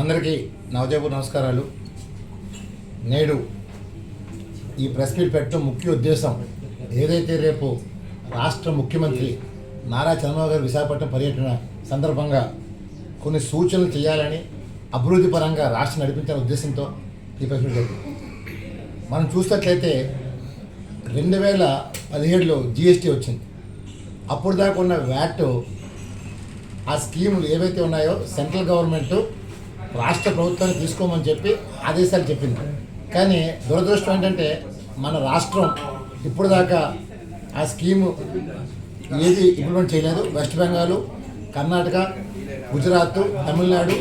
అందరికీ నవజయపూర్ నమస్కారాలు. నేడు ఈ ప్రెస్ మీట్ పెట్టడం ముఖ్య ఉద్దేశం ఏదైతే రేపు రాష్ట్ర ముఖ్యమంత్రి నారా చంద్రబాబు గారు విశాఖపట్నం పర్యటన సందర్భంగా కొన్ని సూచనలు చేయాలని అభివృద్ధి పరంగా రాష్ట్రం నడిపించాలనే ఉద్దేశంతో ఈ ప్రెస్ మీట్ జరిగింది. మనం చూసినట్లయితే రెండు వేల పదిహేడులో జిఎస్టీ వచ్చింది. అప్పుడు దాకా ఉన్న వ్యాట్ ఆ స్కీములు ఏవైతే ఉన్నాయో సెంట్రల్ గవర్నమెంట్ రాష్ట్ర ప్రభుత్వాన్ని తీసుకోమని చెప్పి ఆదేశాలు చెప్పింది. కానీ దురదృష్టం ఏంటంటే మన రాష్ట్రం ఇప్పుడు దాకా ఆ స్కీము ఏది ఇంప్లిమెంట్ చేయలేదు. వెస్ట్ బెంగాల్ కర్ణాటక గుజరాత్ తమిళనాడు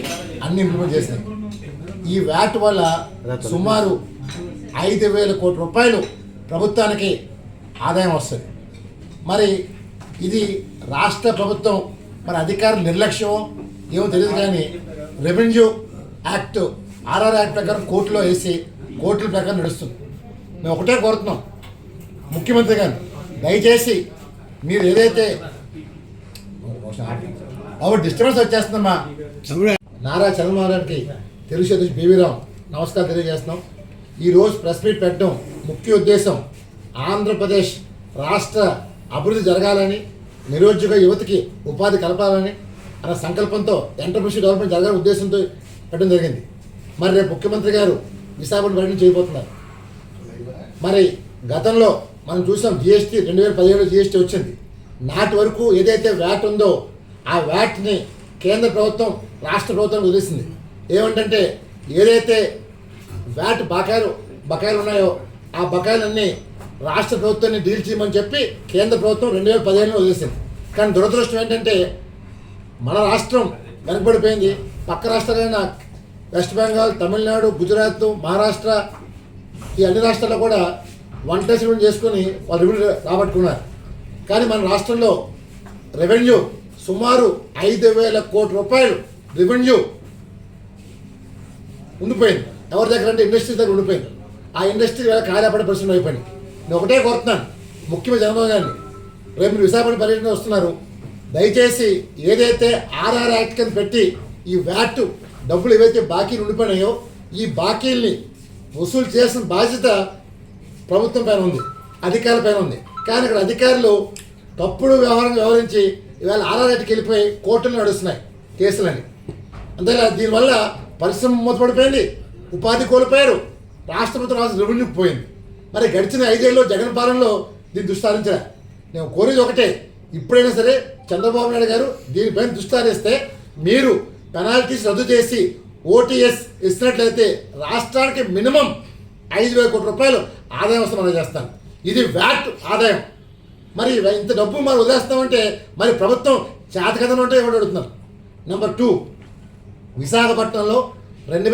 అన్ని ఇంప్లిమెంట్ చేసినాయి. ఈ వ్యాట్ వల్ల సుమారు ఐదు వేల కోట్ల రూపాయలు ప్రభుత్వానికి ఆదాయం వస్తుంది. మరి ఇది రాష్ట్ర ప్రభుత్వం మరి అధికార నిర్లక్ష్యం ఏమో తెలియదు కానీ రెవెన్యూ యాక్ట్ ఆర్ఆర్ యాక్ట్ ప్రకారం కోర్టులో వేసి కోర్టుల ప్రకారం నడుస్తుంది. మేము ఒకటే కోరుతున్నాం. ముఖ్యమంత్రి గారు దయచేసి మీరు ఏదైతే బాబు డిస్టర్బెన్స్ వచ్చేస్తుందమ్మా. నారా చంద్రబాబు గారికి తెలుగు అధ్యక్షుడు బీవీరావు నమస్కారం తెలియజేస్తున్నాం. ఈరోజు ప్రెస్ మీట్ పెట్టడం ముఖ్య ఉద్దేశం ఆంధ్రప్రదేశ్ రాష్ట్ర అభివృద్ధి జరగాలని నిరుద్యోగ యువతకి ఉపాధి కలపాలని అనే సంకల్పంతో ఎంటర్ప్రినర్షిప్ డెవలప్మెంట్ జరగాలని ఉద్దేశంతో పెట్టడం జరిగింది. మరి రేపు ముఖ్యమంత్రి గారు విశాఖపట్నం పర్యటన చేయబోతున్నారు మరి గతంలో మనం చూసాం జిఎస్టీ రెండు వేల పదిహేడు జిఎస్టీ వచ్చింది. నాటి వరకు ఏదైతే వ్యాట్ ఉందో ఆ వ్యాట్ని కేంద్ర ప్రభుత్వం రాష్ట్ర ప్రభుత్వం వదిలేసింది. ఏమంటే ఏదైతే వ్యాట్ బకాయిలు బకాయిలు ఉన్నాయో ఆ బకాయిలన్నీ రాష్ట్ర ప్రభుత్వాన్ని డీల్ చేయమని చెప్పి కేంద్ర ప్రభుత్వం రెండు వేల పదిహేనులో వదిలేసింది. కానీ దురదృష్టం ఏంటంటే మన రాష్ట్రం వెనకబడిపోయింది. పక్క రాష్ట్రాలైన వెస్ట్ బెంగాల్ తమిళనాడు గుజరాత్ మహారాష్ట్ర ఈ అన్ని రాష్ట్రాల్లో కూడా వన్ టెస్ట్ చేసుకొని వాళ్ళు రెవెన్యూ రాబట్టుకున్నారు. కానీ మన రాష్ట్రంలో రెవెన్యూ సుమారు ఐదు వేల కోట్ల రూపాయలు రెవెన్యూ ఉండిపోయింది. ఎవరి దగ్గర అంటే ఇండస్ట్రీ దగ్గర ఉండిపోయింది. ఆ ఇండస్ట్రీ వేళ కార్యపడే పరిస్థితులు అయిపోయింది. నేను ఒకటే కోరుతున్నాను. ముఖ్యమంత్రి చంద్రబాబు గారిని. రేపు మీరు విశాఖపట్నం పర్యటన వస్తున్నారు. దయచేసి ఏదైతే ఆర్ఆర్ యాక్ట్ కింద పెట్టి ఈ వ్యాట్ డబ్బులు ఏవైతే బాకీలు ఉండిపోయినాయో ఈ బాకీల్ని వసూలు చేసిన బాధ్యత ప్రభుత్వం పైన ఉంది అధికారుల పైన ఉంది. కానీ ఇక్కడ అధికారులు తప్పుడు వ్యవహారం వ్యవహరించి ఇవాళ ఆర్ఆర్ యాక్ట్కి వెళ్ళిపోయి కోర్టులు నడుస్తున్నాయి కేసులని. అంతేలా దీనివల్ల పరిశ్రమ మూతపడిపోయింది ఉపాధి కోల్పోయారు రాష్ట్ర ప్రభుత్వం రాష్ట్ర రెవెన్యూ పోయింది. మరి గడిచిన ఐదేళ్ళు జగన్ పాలనలో దీన్ని దుస్తారించలే నేను కోరేది ఒకటే ఇప్పుడైనా సరే చంద్రబాబు నాయుడు గారు దీనిపైన దుస్తారిస్తే మీరు పెనాల్టీస్ రద్దు చేసి ఓటీఎస్ ఇచ్చినట్లయితే రాష్ట్రానికి మినిమం ఐదు వేల కోట్ల రూపాయలు ఆదాయం వస్తే మనం చేస్తాం. ఇది వ్యాట్ ఆదాయం. మరి ఇంత డబ్బు మనం వదిలేస్తామంటే మరి ప్రభుత్వం చేతకథను ఉంటే ఎవరు అడుగుతున్నారు? నెంబర్ టూ విశాఖపట్నంలో రెండు వేల